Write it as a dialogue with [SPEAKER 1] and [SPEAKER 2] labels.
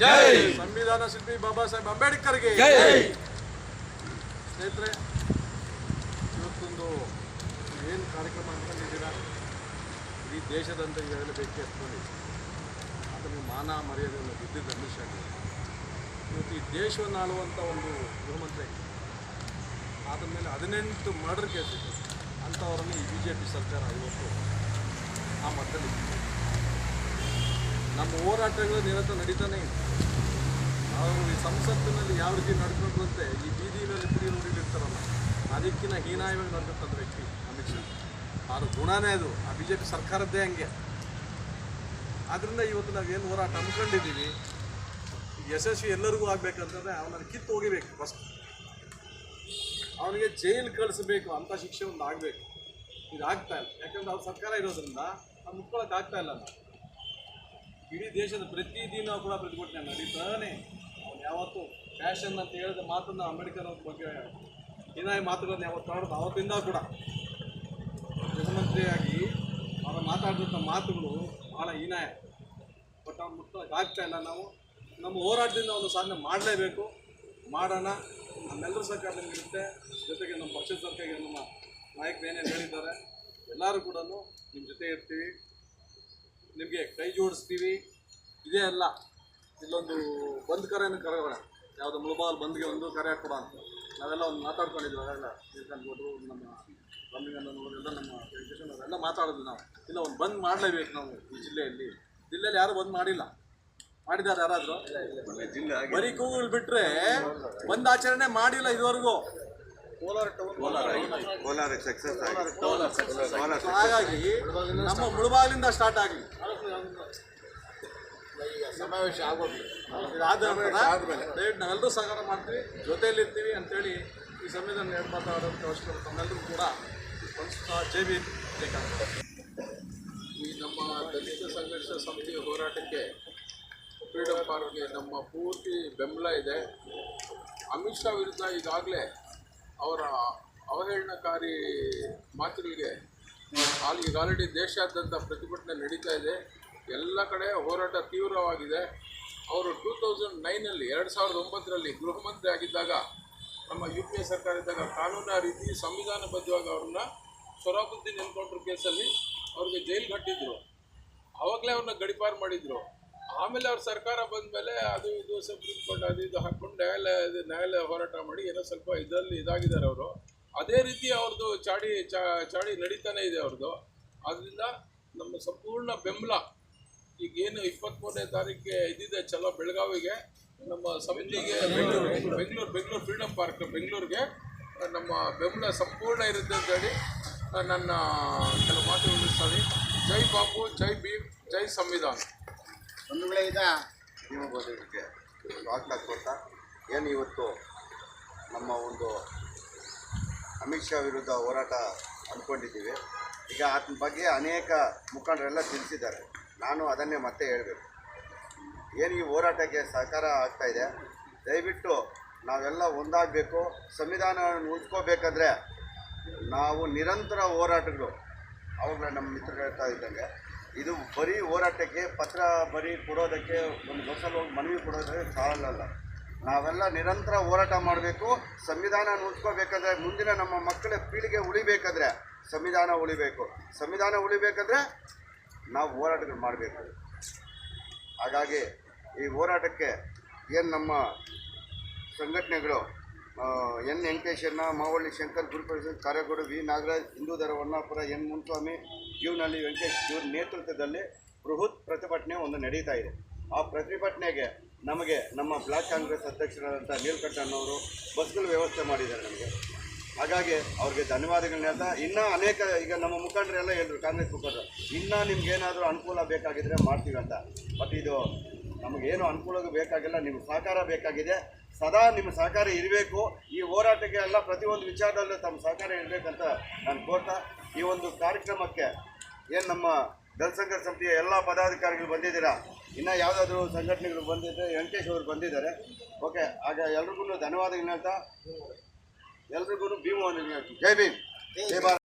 [SPEAKER 1] ಜೈ.
[SPEAKER 2] ಸಂವಿಧಾನ ಶಿಲ್ಪಿ ಬಾಬಾ ಸಾಹೇಬ್ ಅಂಬೇಡ್ಕರ್ಗೆ.
[SPEAKER 1] ಜೈ.
[SPEAKER 2] ಸ್ನೇಹಿತರೆ ಇವತ್ತೊಂದು ಏನು ಕಾರ್ಯಕ್ರಮ ಅಂದ್ಕೊಂಡಿದ್ದೀರಾ ಇಡೀ ದೇಶದಂತ ಈಗಾಗಲೇ ಬೇಕೇ ಎತ್ಕೊಂಡು ಅದನ್ನು ಮಾನ ಮರ್ಯಾದೆಯನ್ನು ಬಿದ್ದಿದ್ದ ಶಾಗೆ ಇವತ್ತು ಈ ದೇಶವನ್ನು ಆಳುವಂಥ ಒಂದು ಗೃಹಮಂತ್ರಿ ಆದ ಮೇಲೆ ಹದಿನೆಂಟು ಮರ್ಡರ್ ಕೇಸ್ ಅಂಥವರನ್ನು ಈ ಬಿ ಜೆ ಪಿ ಸರ್ಕಾರ ಇವತ್ತು ಆ ಮಟ್ಟದಲ್ಲಿ. ನಮ್ಮ ಹೋರಾಟಗಳು ನಿರಂತರ ನಡೀತಾನೆ ಇದೆ. ಅವರು ಈ ಸಂಸತ್ತಿನಲ್ಲಿ ಯಾವ ರೀತಿ ನಡ್ಕೊಂಡ್ರಂತೆ ಈ ಬೀದಿ ಮೇಲೆ ಕುಡಿ ನುಡಿಲಿರ್ತಾರಲ್ಲ ಅದಕ್ಕಿಂತ ಹೀನಾಯವಾಗಿ ನಡ್ಕೊಂತಂದ ವ್ಯಕ್ತಿ ಅಮಿತ್ ಶಾ. ಅವ್ರ ಗುಣನೇ ಅದು, ಆ ಬಿ ಜೆ ಪಿ ಸರ್ಕಾರದ್ದೇ ಹಂಗೆ. ಆದ್ದರಿಂದ ಇವತ್ತು ನಾವೇನು ಹೋರಾಟ ಹಮ್ಮಿಕೊಂಡಿದ್ದೀವಿ ಈಗ ಯಶಸ್ವಿ ಎಲ್ಲರಿಗೂ ಆಗಬೇಕಂತಂದ್ರೆ ಅವನನ್ನು ಕಿತ್ತು ಹೋಗಿಬೇಕು ಫಸ್ಟ್ ಅವನಿಗೆ ಜೈಲು ಕಳಿಸಬೇಕು ಅಂಥ ಶಿಕ್ಷೆ ಒಂದು ಆಗಬೇಕು. ಇದು ಆಗ್ತಾ ಇಲ್ಲ. ಯಾಕಂದ್ರೆ ಅವ್ರ ಸರ್ಕಾರ ಇರೋದ್ರಿಂದ ಅದು ಮುಟ್ಕೊಳಕ್ಕೆ ಆಗ್ತಾ ಇಲ್ಲ ನಾವು ಇಡೀ ದೇಶದ ಪ್ರತಿದಿನ ಕೂಡ ಪ್ರತಿಭಟನೆ ನಡೀತಾನೆ ಅವ್ನು ಯಾವತ್ತು ಫ್ಯಾಷನ್ ಅಂತ ಹೇಳಿದ ಮಾತನ್ನ ಅಂಬೇಡ್ಕರ್ ಅವ್ರ ಬಗ್ಗೆ ಹೀನಾಯ ಮಾತುಗಳನ್ನ ಯಾವತ್ತು ಆಡೋದು ಅವತ್ತಿಂದ ಕೂಡ. ಪ್ರಧಾನಮಂತ್ರಿಯಾಗಿ ಅವರು ಮಾತಾಡಿದಂಥ ಮಾತುಗಳು ಬಹಳ ಹೀನಾಯ. ಬಟ್ ಅವ್ನು ಮುಟ್ಕೊಳಕ್ಕೆ ಆಗ್ತಾ ಇಲ್ಲ ನಾವು. ನಮ್ಮ ಹೋರಾಟದಿಂದ ಒಂದು ಸಾಧನೆ ಮಾಡಲೇಬೇಕು. ಮಾಡೋಣ. ನಮ್ಮೆಲ್ಲರ ಸರ್ಕಾರ ಇರುತ್ತೆ. ಜೊತೆಗೆ ನಮ್ಮ ಪಕ್ಷದ ಸರ್ಕಾರ ನಮ್ಮ ನಾಯಕರು ಏನೇನು ಹೇಳಿದ್ದಾರೆ ಎಲ್ಲರೂ ಕೂಡ ನಿಮ್ಮ ಜೊತೆ ಇರ್ತೀವಿ. ನಿಮಗೆ ಕೈ ಜೋಡಿಸ್ತೀವಿ. ಇದೇ ಅಲ್ಲ ಇಲ್ಲೊಂದು ಬಂದ್ ಕರೆಯನ್ನು ಕರೆಯೋಣ ಯಾವುದೋ ಮುಳುಬಾಲ್ ಬಂದ್ಗೆ ಒಂದು ಕರೆ ಹಾಕೊಡ ಅಂತ. ನಾವೆಲ್ಲ ಒಂದು ಮಾತಾಡ್ಕೊಂಡಿದ್ವಿ ಅವೆಲ್ಲ ಗೌಡ್ರು ನಮ್ಮ ರಮ್ಯಗಂಧನವರು ಎಲ್ಲ ನಮ್ಮ ಎಜುಕೇಷನ್ ಅವರೆಲ್ಲ ಮಾತಾಡಿದ್ವಿ ನಾವು. ಇಲ್ಲ ಒಂದು ಬಂದ್ ಮಾಡಲೇಬೇಕು ನಾವು ಈ ಜಿಲ್ಲೆಯಲ್ಲಿ. ಜಿಲ್ಲೆಯಲ್ಲಿ ಯಾರು ಬಂದ್ ಮಾಡಿಲ್ಲ. ಮಾಡಿದ್ದಾರೆ ಯಾರಾದರೂ? ಬರೀ ಕೂಗಲ್ ಬಿಟ್ಟರೆ ಬಂದ್ ಆಚರಣೆ ಮಾಡಿಲ್ಲ ಇದುವರೆಗೂ.
[SPEAKER 3] ಕೋಲಾರ ಸಕ್ಸಸ್
[SPEAKER 2] ಹಾಗಾಗಿ ನಮ್ಮ ಮುಳುಬಾಗಿಲಿಂದ ಸ್ಟಾರ್ಟ್ ಆಗಲಿ.
[SPEAKER 1] ಸಮಾವೇಶ ಆಗೋದು.
[SPEAKER 2] ಇದಾದ ನಂತರ ದಯವಿಟ್ಟು ನಾವೆಲ್ಲರೂ ಸಹಕಾರ ಮಾಡ್ತೀವಿ ಜೊತೆಯಲ್ಲಿ ಇರ್ತೀವಿ ಅಂತೇಳಿ ಈ ಸಂವಿಧಾನ ಎರಡು ಮಾತಾಡೋಂಥ ಅವಶ್ಯಕತೆ ಕೂಡ ಜೈ ಕರ್ನಾಟಕ.
[SPEAKER 1] ಈ ನಮ್ಮ ದಲಿತ ಸಂಘರ್ಷ ಸಮಿತಿಯ ಹೋರಾಟಕ್ಕೆ ಫ್ರೀಡಮ್ ಪಾರ್ಕ್ಗೆ ನಮ್ಮ ಪೂರ್ತಿ ಬೆಂಬಲ ಇದೆ. ಅಮಿತ್ ಶಾ ವಿರುದ್ಧ ಈಗಾಗಲೇ ಅವರ ಅವಹೇಳನಕಾರಿ ಮಾತುಗಳಿಗೆ ಅಲ್ಲಿ ಈಗ ಆಲ್ರೆಡಿ ದೇಶಾದ್ಯಂತ ಪ್ರತಿಭಟನೆ ನಡೀತಾ ಇದೆ. ಎಲ್ಲ ಕಡೆ ಹೋರಾಟ ತೀವ್ರವಾಗಿದೆ. ಅವರು ಟೂ ತೌಸಂಡ್ ನೈನಲ್ಲಿ ಎರಡು ಸಾವಿರದ ಒಂಬತ್ತರಲ್ಲಿ ಗೃಹ ಮಂತ್ರಿ ಆಗಿದ್ದಾಗ ನಮ್ಮ ಯು ಪಿ ಎ ಸರ್ಕಾರ ಇದ್ದಾಗ ಕಾನೂನು ರೀತಿ ಸಂವಿಧಾನಬದ್ಧವಾಗಿ ಅವ್ರನ್ನ ಸೊರಾಬುದ್ದೀನ್ ಎನ್ಕೌಂಟರ್ ಕೇಸಲ್ಲಿ ಅವ್ರಿಗೆ ಜೈಲು ಕಟ್ಟಿದ್ರು. ಅವಾಗಲೇ ಅವ್ರನ್ನ ಗಡಿಪಾರು ಮಾಡಿದ್ರು. ಆಮೇಲೆ ಅವ್ರ ಸರ್ಕಾರ ಬಂದ ಮೇಲೆ ಅದು ಇದು ಸುಪ್ರೀಂ ಕೋರ್ಟ್ ಅದು ಇದು ಹಾಕ್ಕೊಂಡು ನ್ಯಾಯಾಲಯ ನ್ಯಾಯಾಲಯ ಹೋರಾಟ ಮಾಡಿ ಏನೋ ಸ್ವಲ್ಪ ಇದರಲ್ಲಿ ಇದಾಗಿದ್ದಾರೆ ಅವರು. ಅದೇ ರೀತಿ ಅವ್ರದ್ದು ಚಾಡಿ ಚಾಡಿ ನಡೀತಾನೆ ಇದೆ ಅವ್ರದ್ದು ಆದ್ದರಿಂದ ನಮ್ಮ ಸಂಪೂರ್ಣ ಬೆಂಬಲ ಈಗೇನು ಇಪ್ಪತ್ತ್ಮೂರನೇ ತಾರೀಕಿಗೆ ಇದಿದೆ ಚಲೋ ಬೆಳಗಾವಿಗೆ, ನಮ್ಮ ಸಮಿತಿಗೆ ಬೆಂಗಳೂರು ಬೆಂಗಳೂರು ಬೆಂಗಳೂರು ಫ್ರೀಡಮ್ ಪಾರ್ಕ್ ಬೆಂಗಳೂರಿಗೆ ನಮ್ಮ ಬೆಂಬಲ ಸಂಪೂರ್ಣ ಇರುತ್ತೆ ಅಂತ ಹೇಳಿ ನನ್ನ ಕೆಲವು ಮಾತು ಜೈ ಬಾಬು ಜೈ ಭೀಮ್, ಜೈ ಸಂವಿಧಾನ.
[SPEAKER 3] ಒಂದು ವೇಳೆ ನೀವು ಓದೋದಕ್ಕೆ ಸ್ವಾಗತ ಕೊಡ್ತಾ, ಏನು ಇವತ್ತು ನಮ್ಮ ಒಂದು ಅಮಿತ್ ಶಾ ವಿರುದ್ಧ ಹೋರಾಟ ಅಂದ್ಕೊಂಡಿದ್ದೀವಿ. ಈಗ ಆತನ ಬಗ್ಗೆ ಅನೇಕ ಮುಖಂಡರೆಲ್ಲ ತಿಳಿಸಿದ್ದಾರೆ. ನಾನು ಅದನ್ನೇ ಮತ್ತೆ ಹೇಳಬೇಕು. ಏನು ಈ ಹೋರಾಟಕ್ಕೆ ಸಹಕಾರ ಆಗ್ತಾ ಇದೆ? ದಯವಿಟ್ಟು ನಾವೆಲ್ಲ ಒಂದಾಗಬೇಕು, ಸಂವಿಧಾನವನ್ನು ಉಳಿಸ್ಕೋಬೇಕಂದ್ರೆ ನಾವು ನಿರಂತರ ಹೋರಾಟಗಳು. ಅವಾಗಲೇ ನಮ್ಮ ಮಿತ್ರರು ಹೇಳ್ತಾ ಇದ್ದಂಗೆ ಇದು ಬರೀ ಹೋರಾಟಕ್ಕೆ, ಪತ್ರ ಬರೀ ಕೊಡೋದಕ್ಕೆ, ಒಂದು ಬಸ್ಸಲ್ಲಿ ಹೋಗಿ ಮನವಿ ಕೊಡೋದಕ್ಕೆ ಸಾಲಲ್ಲ. ನಾವೆಲ್ಲ ನಿರಂತರ ಹೋರಾಟ ಮಾಡಬೇಕು, ಸಂವಿಧಾನ ಉಳಿಸ್ಕೋಬೇಕಾದ್ರೆ ಮುಂದಿನ ನಮ್ಮ ಮಕ್ಕಳ ಪೀಳಿಗೆ ಉಳಿಬೇಕಾದ್ರೆ ಸಂವಿಧಾನ ಉಳಿಬೇಕು. ಸಂವಿಧಾನ ಉಳಿಬೇಕಾದ್ರೆ ನಾವು ಹೋರಾಟಗಳು ಮಾಡಬೇಕು. ಹಾಗಾಗಿ ಈ ಹೋರಾಟಕ್ಕೆ ಏನು ನಮ್ಮ ಸಂಘಟನೆಗಳು ಎನ್ ವೆಂಕಟೇಶಣ್ಣ ಮಾವಳ್ಳಿ ಶಂಕರ್, ಗುರುಪ್ರಸಾದ್ ಕಾರ್ಯಗೋಡು ವಿ ನಾಗರಾಜ್ ಹಿಂದೂಧರ ವರ್ಣಾಪುರ ಎನ್ ಮುನ್ಸ್ವಾಮಿ ಜೀವನಹಳ್ಳಿ ವೆಂಕಟೇಶ್, ಇವ್ರ ನೇತೃತ್ವದಲ್ಲಿ ಬೃಹತ್ ಪ್ರತಿಭಟನೆ ಒಂದು ನಡೀತಾ ಇದೆ. ಆ ಪ್ರತಿಭಟನೆಗೆ ನಮಗೆ ನಮ್ಮ ಬ್ಲಾಕ್ ಕಾಂಗ್ರೆಸ್ ಅಧ್ಯಕ್ಷರಾದಂಥ ನೀಲಕಂಠಣ್ಣವರು ಬಸ್ಗಳ ವ್ಯವಸ್ಥೆ ಮಾಡಿದ್ದಾರೆ ನಮಗೆ. ಹಾಗಾಗಿ ಅವ್ರಿಗೆ ಧನ್ಯವಾದಗಳನ್ನ ಹೇಳ್ತಾ, ಇನ್ನೂ ಅನೇಕ, ಈಗ ನಮ್ಮ ಮುಖಂಡರೆಲ್ಲ ಹೇಳಿದ್ರು ಕಾಂಗ್ರೆಸ್ ಮುಖಂಡರು, ಇನ್ನೂ ನಿಮ್ಗೇನಾದರೂ ಅನುಕೂಲ ಬೇಕಾಗಿದ್ದರೆ ಮಾಡ್ತೀವಿ ಅಂತ. ಬಟ್ ಇದು ನಮಗೇನು ಅನುಕೂಲ ಬೇಕಾಗಿಲ್ಲ, ನಿಮ್ಗೆ ಸಹಕಾರ ಬೇಕಾಗಿದೆ. ಸದಾ ನಿಮ್ಮ ಸಹಕಾರ ಇರಬೇಕು. ಈ ಹೋರಾಟಕ್ಕೆ ಎಲ್ಲ ಪ್ರತಿಯೊಂದು ವಿಚಾರದಲ್ಲೂ ತಮ್ಮ ಸಹಕಾರ ಇರಬೇಕಂತ ನಾನು ಕೋರ್ತಾ, ಈ ಒಂದು ಕಾರ್ಯಕ್ರಮಕ್ಕೆ ಏನು ನಮ್ಮ ದಲಸಂಘ ಸಮಿತಿಯ ಎಲ್ಲ ಪದಾಧಿಕಾರಿಗಳು ಬಂದಿದ್ದೀರಾ? ಇನ್ನು ಯಾವುದಾದ್ರೂ ಸಂಘಟನೆಗಳು ಬಂದಿದ್ದರೆ ವೆಂಕಟೇಶ್ ಅವರು ಬಂದಿದ್ದಾರೆ. ಓಕೆ, ಆಗ ಎಲ್ರಿಗೂ ಧನ್ಯವಾದಗಳು ಹೇಳ್ತಾ, ಎಲ್ರಿಗೂ ಭೀಮವನ್ನು ಜೈ ಭೀಮ್. ಜೈ ಭಾರತ್.